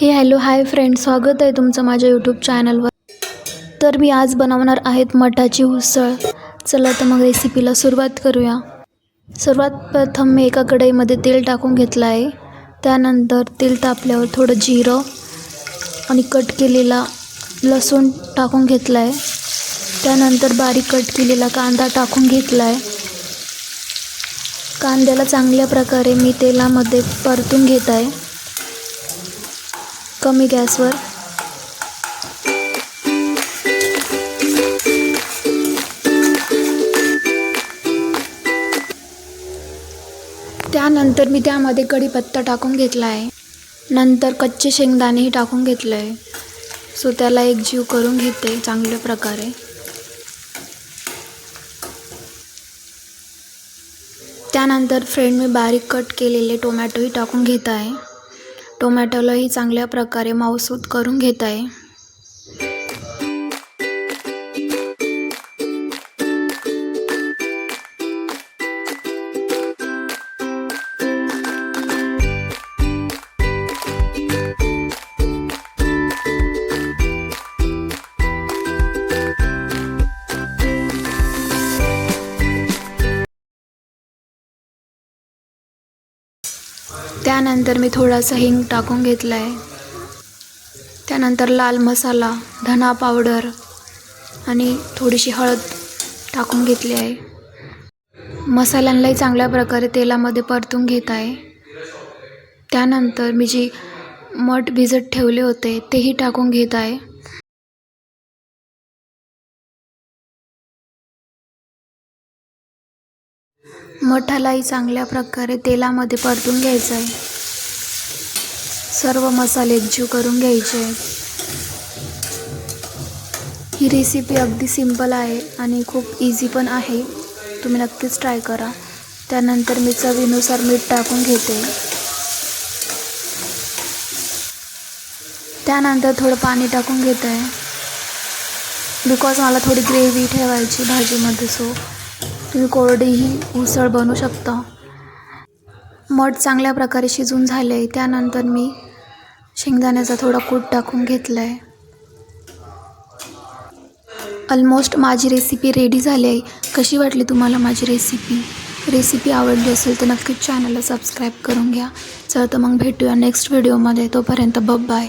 हे hello hi friend स्वागत आहे तुमचं माझ्या यूट्यूब चॅनलवर तर मी आज बनवणार आहेत मठाची उसळ. चला तर मग रेसिपीला सुरुवात करूया. सर्वात प्रथम मी एका कढईमध्ये तेल टाकून घेतलं आहे. त्यानंतर तेल तापल्यावर थोडं जिरं आणि कट केलेला लसूण टाकून घेतला आहे. त्यानंतर बारीक कट केलेला कांदा टाकून घेतला आहे. कांद्याला चांगल्या प्रकारे मी तेलामध्ये परतून घेत आहे. कमी गॅसवर. त्यानंतर मी त्यामध्ये कढीपत्ता टाकून घेतला आहे. नंतर कच्चे शेंगदाणेही टाकून घेतलं आहे. सो त्याला एक जीव करून घेते चांगल्या प्रकारे. त्यानंतर फ्रेंड मी बारीक कट केलेले टोमॅटोही टाकून घेत आहे. टोमॅटोलाही चांगल्या प्रकारे माऊसूत करून घेता येईल त्यानंतर मी थोडासा हिंग टाकून घेतला आहे त्यानंतर लाल मसाला धना पावडर आणि थोडीशी हळद टाकून घेतली आहे. मसाल्यांनाही चांगल्या प्रकारे तेलामध्ये परतून घेत आहे. त्यानंतर मी जी मठ भिजत ठेवले होते तेही टाकून घेत आहे. मठालाही चांगल्या प्रकारे तेलामध्ये परतून घ्यायचं आहे सर्व मसाले एकजीव करून घ्यायचे. ही रेसिपी अगदी सिंपल आहे आणि खूप इझी पण आहे. तुम्ही नक्कीच ट्राय करा. त्यानंतर मी चवीनुसार मीठ टाकून घेते. त्यानंतर थोडं पाणी टाकून घेत. आहे बिकॉज मला थोडी ग्रेव्ही ठेवायची भाजीमध्ये सो तुम्ही कोरडीही उसळ बनवू शकता. मठ चांगल्या प्रकारे शिजून झाले आहे त्यानंतर मी शेंगदाण्याचा थोडा कूट टाकून घेतला आहे ऑलमोस्ट माझी रेसिपी रेडी झाली आहे कशी वाटली तुम्हाला माझी रेसिपी रेसिपी आवडली असेल तर नक्कीच चॅनलला सबस्क्राईब करून घ्या. चल तर मग भेटूया नेक्स्ट व्हिडिओमध्ये तोपर्यंत बाय